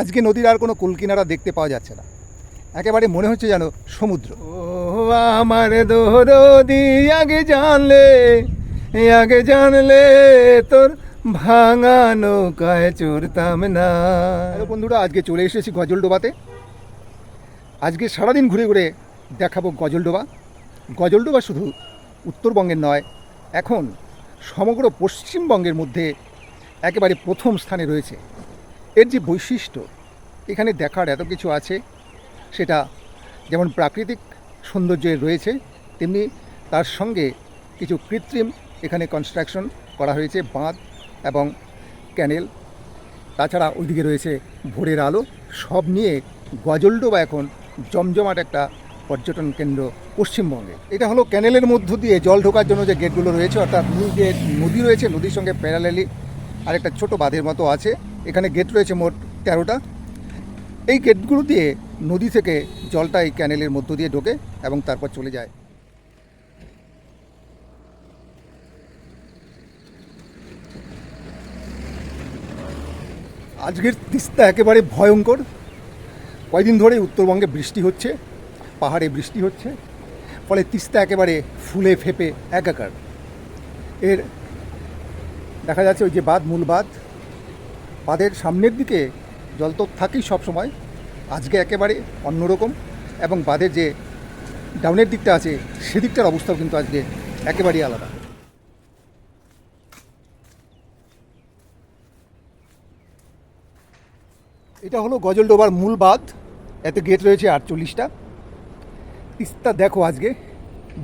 আজকে নদীর আর কোনো কুলকিনারা দেখতে পাওয়া যাচ্ছে না। একেবারে মনে হচ্ছে যেন সমুদ্র। ও আমার দোরদি আগে জানলে আগে জানলে তোর ভাঙা নৌকায় চড়তাম না। বন্ধুরা আজকে চলে এসেছি গজলডোবাতে। আজকে সারাদিন ঘুরে ঘুরে দেখাবো গজলডোবা। গজলডোবা শুধু উত্তরবঙ্গের নয় এখন সমগ্র পশ্চিমবঙ্গের মধ্যে একেবারে প্রথম স্থানে রয়েছে। এর যে বৈশিষ্ট্য, এখানে দেখার এত কিছু আছে, সেটা যেমন প্রাকৃতিক সৌন্দর্যের রয়েছে, তেমনি তার সঙ্গে কিছু কৃত্রিম এখানে কনস্ট্রাকশন করা হয়েছে, বাঁধ এবং ক্যানেল তাছাড়া ওইদিকে রয়েছে ভোরের আলো, সব নিয়ে গজলডোবা এখন জমজমাট একটা পর্যটন কেন্দ্র পশ্চিমবঙ্গে। এটা হলো ক্যানেলের মধ্য দিয়ে জল ঢোকার জন্য যে গেটগুলো রয়েছে, অর্থাৎ যে নদী রয়েছে, নদীর সঙ্গে প্যারালালি আর একটা ছোটো বাঁধের মতো আছে। এখানে গেট রয়েছে মোট তেরোটা। এই গেটগুলো দিয়ে নদী থেকে জলটা এই ক্যানেলের মধ্য দিয়ে ঢোকে এবং তারপর চলে যায়। আজকের তিস্তা একেবারে ভয়ঙ্কর। কয়দিন ধরে উত্তরবঙ্গে বৃষ্টি হচ্ছে, পাহাড়ে বৃষ্টি হচ্ছে, ফলে তিস্তা একেবারে ফুলে ফেপে একাকার। এর দেখা যাচ্ছে ওই যে বাঁধ, মূল বাঁধ বাঁধের সামনের দিকে জল তো থাকেই সবসময় আজকে একেবারে অন্যরকম এবং বাঁধের যে ডাউনের দিকটা আছে, সেদিকটার অবস্থাও কিন্তু আজকে একেবারেই আলাদা। এটা হলো গজলডোবার মূল বাঁধ। এতে গেট রয়েছে আটচল্লিশটা। তিস্তা দেখো আজকে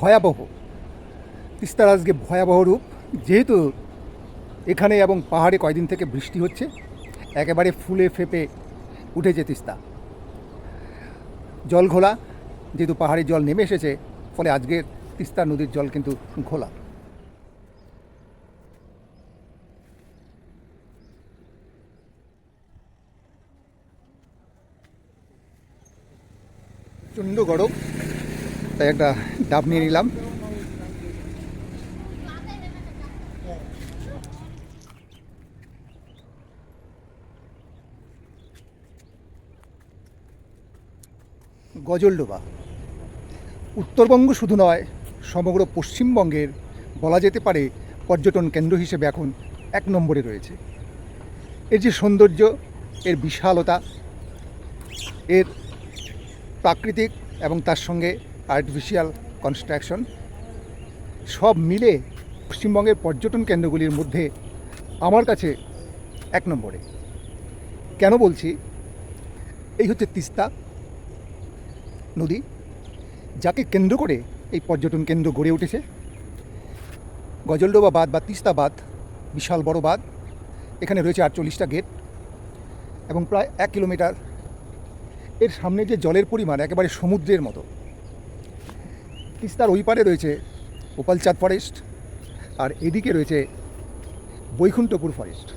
ভয়াবহ। তিস্তার আজকে ভয়াবহ রূপ। যেহেতু এখানে এবং পাহাড়ে কয়দিন থেকে বৃষ্টি হচ্ছে, একেবারে ফুলে ফেপে উঠেছে তিস্তা। জল ঘোলা, যেহেতু পাহাড়ে জল নেমে এসেছে, ফলে আজকের তিস্তা নদীর জল কিন্তু ঘোলা। প্রচণ্ড গরম, তাই একটা ডাব নিয়ে নিলাম। গজলডোবা উত্তরবঙ্গ শুধু নয়, সমগ্র পশ্চিমবঙ্গের বলা যেতে পারে পর্যটন কেন্দ্র হিসেবে এখন এক নম্বরে রয়েছে। এর যে সৌন্দর্য, এর বিশালতা, এর প্রাকৃতিক এবং তার সঙ্গে আর্টিফিশিয়াল কনস্ট্রাকশন সব মিলে পশ্চিমবঙ্গের পর্যটন কেন্দ্রগুলির মধ্যে আমার কাছে এক নম্বরে। কেন বলছি? এই হচ্ছে তিস্তা। নদী, যাকে কেন্দ্র করে এই পর্যটন কেন্দ্র গড়ে উঠেছে। গজলডোবা বাঁধ বা তিস্তা বাঁধ, বিশাল বড় বাঁধ, এখানে রয়েছে আটচল্লিশটা গেট এবং প্রায় এক কিলোমিটার। এর সামনে যে জলের পরিমাণ, একেবারে সমুদ্রের মতো। তিস্তার ওই পারে রয়েছে গোপালচাঁদ ফরেস্ট আর এদিকে রয়েছে বৈকুণ্ঠপুর ফরেস্ট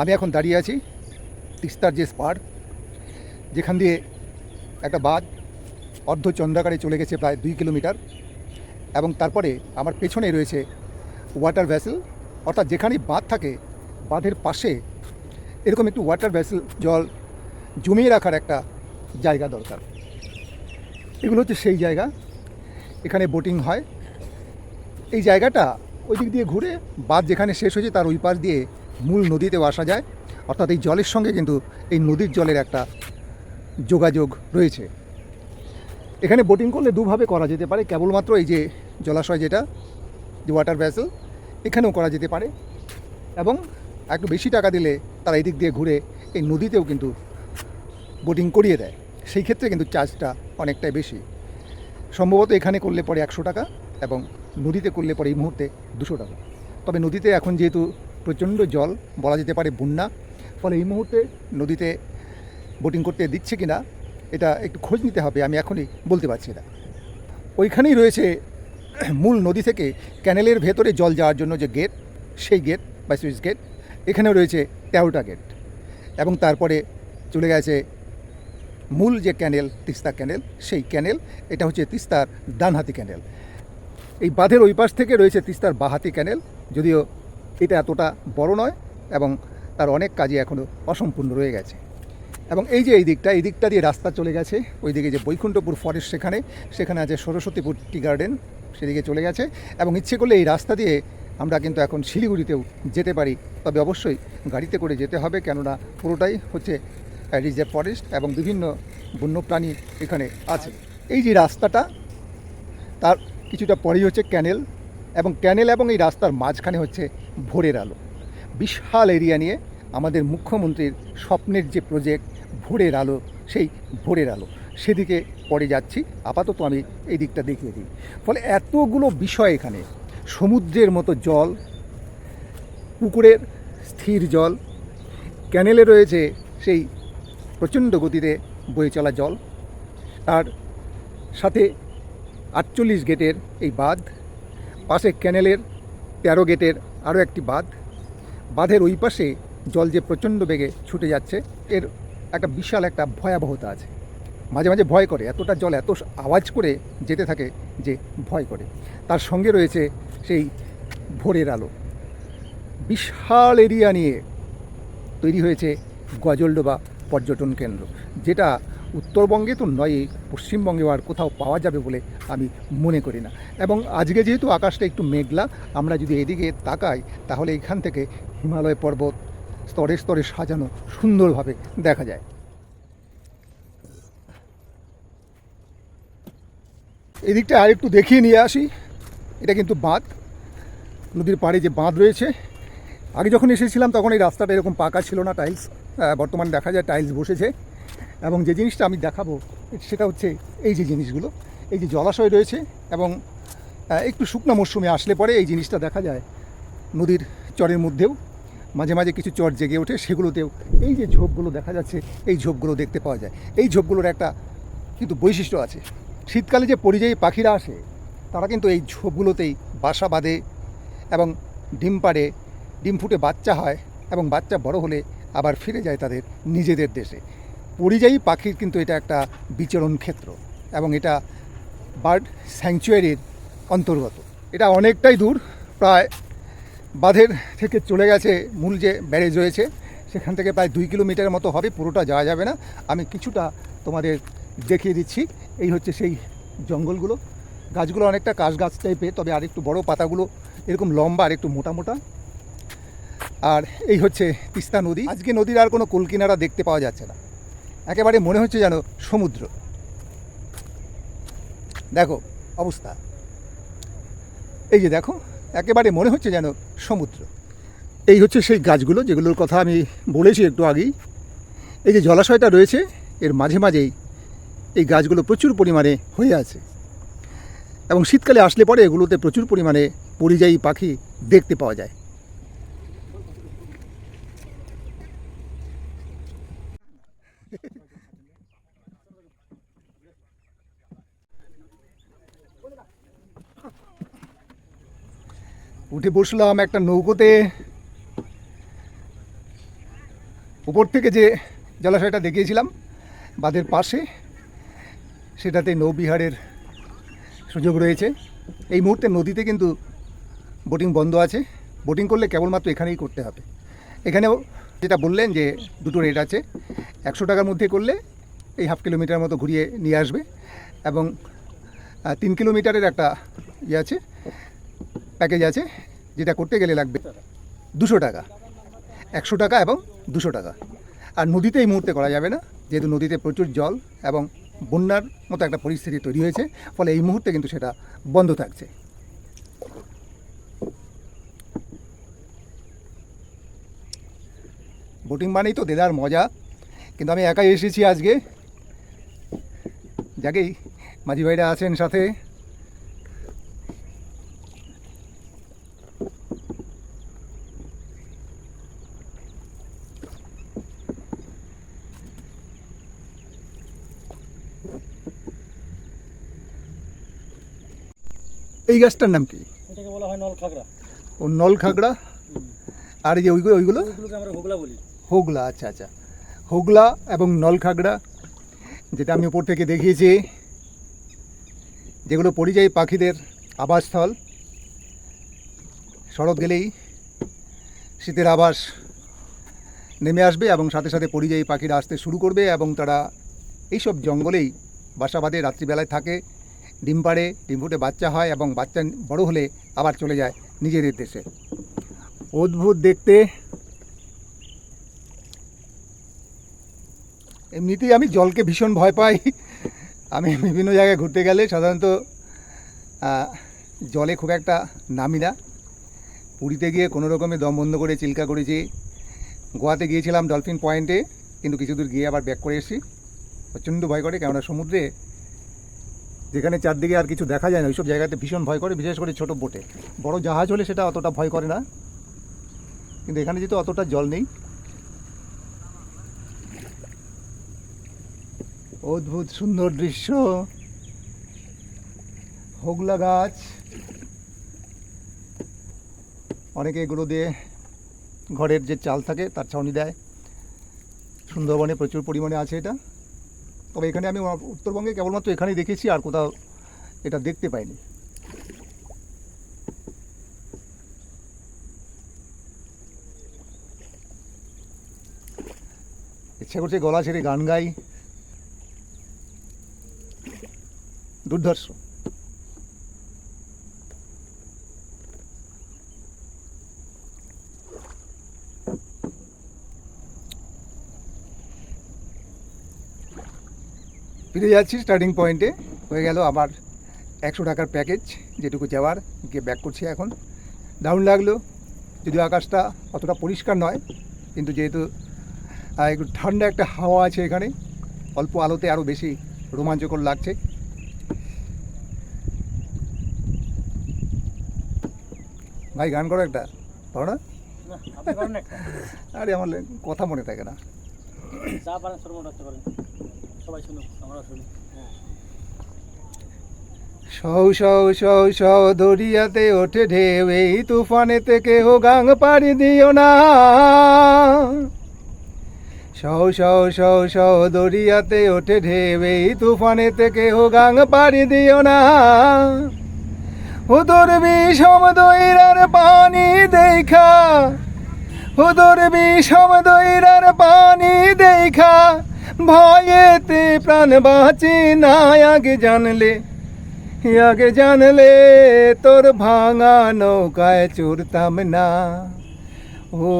আমি এখন দাঁড়িয়ে আছি তিস্তার যে স্পার যেখান দিয়ে একটা বাঁধ অর্ধ চন্দ্রাকারে চলে গেছে প্রায় দুই কিলোমিটার এবং তারপরে আমার পেছনে রয়েছে ওয়াটার ভ্যাসেল অর্থাৎ যেখানেই বাঁধ থাকে, বাঁধের পাশে এরকম একটু ওয়াটার ভ্যাসেল জল জমিয়ে রাখার একটা জায়গা দরকার। এগুলো হচ্ছে সেই জায়গা, এখানে বোটিং হয়। এই জায়গাটা ওই দিক দিয়ে ঘুরে বাঁধ যেখানে শেষ হয়েছে তার ওই পাশ দিয়ে মূল নদীতেও আসা যায়। অর্থাৎ এই জলের সঙ্গে কিন্তু এই নদীর জলের একটা যোগাযোগ রয়েছে। এখানে বোটিং করলে দুভাবে করা যেতে পারে। কেবলমাত্র এই যে জলাশয় যেটা যে ওয়াটার ভ্যাসেল এখানেও করা যেতে পারে। এবং একটু বেশি টাকা দিলে তারা এই দিক দিয়ে ঘুরে এই নদীতেও কিন্তু বোটিং করিয়ে দেয়। সেই ক্ষেত্রে কিন্তু চার্জটা অনেকটাই বেশি। সম্ভবত এখানে করলে পরে একশো টাকা এবং নদীতে করলে পরে এই মুহূর্তে দুশো টাকা। তবে নদীতে এখন যেহেতু প্রচণ্ড জল, বলা যেতে পারে বন্যা, ফলে এই মুহূর্তে নদীতে বোটিং করতে দিচ্ছে কি না এটা একটু খোঁজ নিতে হবে, আমি এখনই বলতে পারছি না। ওইখানেই রয়েছে মূল নদী থেকে ক্যানেলের ভেতরে জল যাওয়ার জন্য যে গেট, সেই গেট বা সুইচ গেট, এখানেও রয়েছে তেরোটা গেট এবং তারপরে চলে গেছে মূল যে ক্যানেল, তিস্তা ক্যানেল, সেই ক্যানেল, এটা হচ্ছে তিস্তার ডানহাতি ক্যানেল। এই বাঁধের ওই পাশ থেকে রয়েছে তিস্তার বাহাতি ক্যানেল, যদিও এটা এতটা বড় নয় এবং তার অনেক কাজই এখনও অসম্পূর্ণ রয়ে গেছে। এবং এই যে এই দিকটা এই দিকটা দিয়ে রাস্তা চলে গেছে। ওইদিকে যে বৈকুণ্ঠপুর ফরেস্ট সেখানে সেখানে আছে সরস্বতীপুর টি গার্ডেন সেদিকে চলে গেছে। এবং ইচ্ছে করলে এই রাস্তা দিয়ে আমরা কিন্তু এখন শিলিগুড়িতেও যেতে পারি। তবে অবশ্যই গাড়িতে করে যেতে হবে, কেননা পুরোটাই হচ্ছে রিজার্ভ ফরেস্ট এবং বিভিন্ন বন্যপ্রাণী এখানে আছে। এই যে রাস্তাটা, তার কিছুটা পরেই হচ্ছে ক্যানেল এবং ক্যানেল এবং এই রাস্তার মাঝখানে হচ্ছে ভোরের আলো। বিশাল এরিয়া নিয়ে আমাদের মুখ্যমন্ত্রীর স্বপ্নের যে প্রজেক্ট ভোরের আলো, সেই ভোরের আলো। সেদিকে পরে যাচ্ছি, আপাতত আমি এই দিকটা দেখিয়ে দিই। ফলে এতগুলো বিষয় এখানে। সমুদ্রের মতো জল, পুকুরের স্থির জল, ক্যানেলে রয়েছে সেই প্রচণ্ড গতিতে বয়ে চলা জল। আর সাথে আটচল্লিশ গেটের এই বাঁধ, পাশে ক্যানেলের তেরো গেটের আরও একটি বাঁধ। বাঁধের ওই পাশে জল যে প্রচণ্ড বেগে ছুটে যাচ্ছে, এর একটা বিশাল একটা ভয়াবহতা আছে। মাঝে মাঝে ভয় করে, এতটা জল, এত আওয়াজ করে যেতে থাকে যে ভয় করে। তার সঙ্গে রয়েছে সেই ভোরের আলো। বিশাল এরিয়া নিয়ে তৈরি হয়েছে গজলডোবা পর্যটন কেন্দ্র, যেটা উত্তরবঙ্গে তো নয় পশ্চিমবঙ্গেও আর কোথাও পাওয়া যাবে বলে আমি মনে করি না। এবং আজকে যেহেতু আকাশটা একটু মেঘলা, আমরা যদি এদিকে তাকাই, তাহলে এখান থেকে হিমালয় পর্বত স্তরে স্তরে সাজানো সুন্দরভাবে দেখা যায়। এদিকটা আরেকটু দেখিয়ে নিয়ে আসি। এটা কিন্তু বাঁধ। নদীর পাড়ে যে বাঁধ রয়েছে, আগে যখন এসেছিলাম তখন এই রাস্তাটা এরকম পাকা ছিল না টাইলস বর্তমানে দেখা যায় টাইলস বসেছে। এবং যে জিনিসটা আমি দেখাবো, সেটা হচ্ছে এই যে জিনিসগুলো, এই যে জলাশয় রয়েছে এবং একটু শুকনো মরশুমে আসলে পরে এই জিনিসটা দেখা যায় নদীর চরের মধ্যেও। মাঝে মাঝে কিছু চট জেগে ওঠে, সেগুলোতেও এই যে ঝোপগুলো দেখা যাচ্ছে, এই ঝোপগুলো দেখতে পাওয়া যায়। এই ঝোপগুলোর একটা কিন্তু বৈশিষ্ট্য আছে। শীতকালে যে পরিযায়ী পাখিরা আসে, তারা কিন্তু এই ঝোপগুলোতেই বাসা বাঁধে এবং ডিম পাড়ে, ডিম ফুটে বাচ্চা হয় এবং বাচ্চা বড় হলে আবার ফিরে যায় তাদের নিজেদের দেশে। পরিযায়ী পাখির কিন্তু এটা একটা বিচরণ ক্ষেত্র এবং এটা বার্ড স্যাংচুয়ারির অন্তর্গত। এটা অনেকটাই দূর, প্রায় বাঁধের থেকে চলে গেছে মূল যে ব্যারেজ রয়েছে, সেখান থেকে প্রায় দুই কিলোমিটার মতো হবে, পুরোটা যাওয়া যাবে না। আমি কিছুটা তোমাদের দেখিয়ে দিচ্ছি। এই হচ্ছে সেই জঙ্গলগুলো। গাছগুলো অনেকটা কাশ গাছ টাইপের তবে আর একটু বড় পাতাগুলো, এরকম লম্বা আর একটু মোটা মোটা। আর এই হচ্ছে তিস্তা নদী। আজকে নদীর আর কোনো কুলকিনারা দেখতে পাওয়া যাচ্ছে না। একেবারে মনে হচ্ছে যেন সমুদ্র। দেখো, অবস্থা। এই যে দেখো একেবারে মনে হচ্ছে যেন সমুদ্র। এই হচ্ছে সেই গাছগুলো যেগুলোর কথা আমি বলেছি একটু আগেই। এই যে জলাশয়টা রয়েছে, এর মাঝে মাঝেই এই গাছগুলো প্রচুর পরিমাণে হয়ে আছে। এবং শীতকালে আসলে পরে এগুলোতে প্রচুর পরিমাণে পরিযায়ী পাখি দেখতে পাওয়া যায়। উঠে বসলাম একটা নৌকোতে। উপর থেকে যে জলাশয়টা দেখিয়েছিলাম, বাঁধের পাশে, সেটাতে নৌবিহারের সুযোগ রয়েছে। এই মুহূর্তে নদীতে কিন্তু বোটিং বন্ধ আছে। বোটিং করলে কেবলমাত্র এখানেই করতে হবে। এখানেও যেটা বললেন যে দুটো রেট আছে। একশো টাকার মধ্যে করলে এই হাফ কিলোমিটার মতো ঘুরিয়ে নিয়ে আসবে এবং তিন কিলোমিটারের একটা ইয়ে আছে। প্যাকেজ আছে, যেটা করতে গেলে লাগবে দুশো টাকা। একশো টাকা এবং দুশো টাকা। আর নদীতে এই মুহূর্তে করা যাবে না, যেহেতু নদীতে প্রচুর জল এবং বন্যার মতো একটা পরিস্থিতি তৈরি হয়েছে, ফলে এই মুহূর্তে কিন্তু সেটা বন্ধ থাকছে। বোটিং মানেই তো দেদার মজা, কিন্তু আমি একাই এসেছি আজকে। যাকেই মাঝি ভাইরা আছেন সাথে এই গাছটার নাম কি? এটাকে বলা হয় নল খাগড়া ও নল খাগড়া আর এই যে ওইগুলো ওইগুলো? ওইগুলোকে আমরা হোগলা বলি। হোগলা আচ্ছা আচ্ছা। হোগলা এবং নল খাগড়া যেটা আমি উপর থেকে দেখিয়েছি যেগুলো পরিযায়ী পাখিদের আবাসস্থল। শরৎ গেলেই শীতের আবাস নেমে আসবে এবং সাথে সাথে পরিযায়ী পাখিরা আসতে শুরু করবে এবং তারা এইসব জঙ্গলেই বাসা বাঁধে রাত্রিবেলায় থাকে। ডিম পাড়ে, ডিম ফুটে বাচ্চা হয় এবং বাচ্চা বড় হলে আবার চলে যায় নিজেদের দেশে। অদ্ভুত দেখতে। এমনিতেই আমি জলকে ভীষণ ভয় পাই। আমি বিভিন্ন জায়গায় ঘুরতে গেলে সাধারণত জলে খুব একটা নামি না। পুরীতে গিয়ে কোনো রকমে দম বন্ধ করে, চিল্কা করেছি গোয়াতে গিয়েছিলাম ডলফিন পয়েন্টে, কিন্তু কিছু দূর গিয়ে আবার ব্যাক করে এসেছি। প্রচণ্ড ভয় করে, কেননা সমুদ্রে যেখানে চারদিকে আর কিছু দেখা যায় না, ওইসব জায়গাতে ভীষণ ভয় করে, বিশেষ করে ছোট বোটে। বড় জাহাজ হলে সেটা অতটা ভয় করে না। কিন্তু এখানে যেহেতু অতটা জল নেই। অদ্ভুত সুন্দর দৃশ্য। হোগলা গাছ। অনেকে এগুলো দিয়ে ঘরের যে চাল থাকে, তার ছাউনি দেয়। সুন্দরবনে প্রচুর পরিমাণে আছে এটা। তবে এখানে আমি উত্তরবঙ্গে কেবলমাত্র এখানেই দেখেছি, আর কোথাও এটা দেখতে পাইনি। ইচ্ছা করছে গলা ছেড়ে গান গাই। দুর্ধর্ষ। ফিরে যাচ্ছি স্টার্টিং পয়েন্টে হয়ে গেল আবার একশো টাকার প্যাকেজ যেটুকু যাওয়ার গিয়ে ব্যাক করছি এখন। দারুণ লাগল। যদিও আকাশটা অতটা পরিষ্কার নয় কিন্তু যেহেতু একটু ঠান্ডা একটা হাওয়া আছে এখানে অল্প আলোতে আরও বেশি রোমাঞ্চকর লাগছে। ভাই গান করো একটা। পারো না? আরে আমার কথা মনে থাকে না। সৌ সৌ সৌ সৌ, দরিয়াতে ওঠে ঢেউ, এই তুফানেতে কেহ গাং পাড়ি দিও না। সৌ সৌ সৌ সৌ, দরিয়াতে ওঠে ঢেউ, এই তুফানেতে কেহ গাং পাড়ি দিও না। হুদুর বিষম দইরার পানি দেখা, হুদুর বিষম দইরার পানি দেখা ভয়েতে প্রাণ বাঁচি না, আগে জানলে আগে জানলে তোর ভাঙা নৌকায় চড়তাম না। ও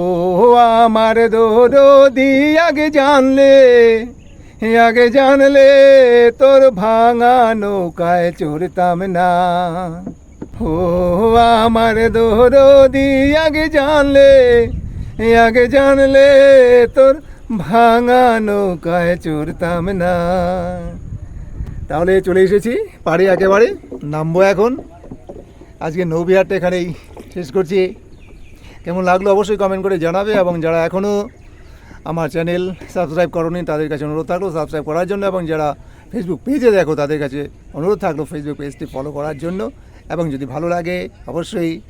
আমার দোদি আগে জানলে আগে জানলে তোর ভাঙা নৌকায় চড়তাম না। ও আমার দোদি আগে জানলে আগে জানলে তোর ভাঙা নৌকায় চড়তাম না। তাহলে চলে এসেছি পাড়ে একেবারে, নামবো এখন। আজকে নৌবিহারটা এখানেই শেষ করছি। কেমন লাগল অবশ্যই কমেন্ট করে জানাবে এবং যারা এখনও আমার চ্যানেল সাবস্ক্রাইব করনি, তাদের কাছে অনুরোধ থাকল সাবস্ক্রাইব করার জন্য এবং যারা ফেসবুক পেজে দেখো, তাদের কাছে অনুরোধ থাকল ফেসবুক পেজটি ফলো করার জন্য। এবং যদি ভালো লাগে, অবশ্যই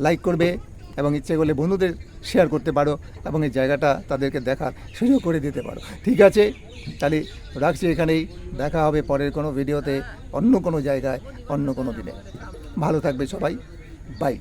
লাইক করবে। এবং ইচ্ছে করলে বন্ধুদের শেয়ার করতে পারো এবং এই জায়গাটা তাদেরকে দেখার সুযোগ করে দিতে পারো। ঠিক আছে? তাহলে রাখছি এখানেই। দেখা হবে পরের কোনো ভিডিওতে অন্য কোনো জায়গায়, অন্য কোনো দিনে। ভালো থাকবে সবাই। বাই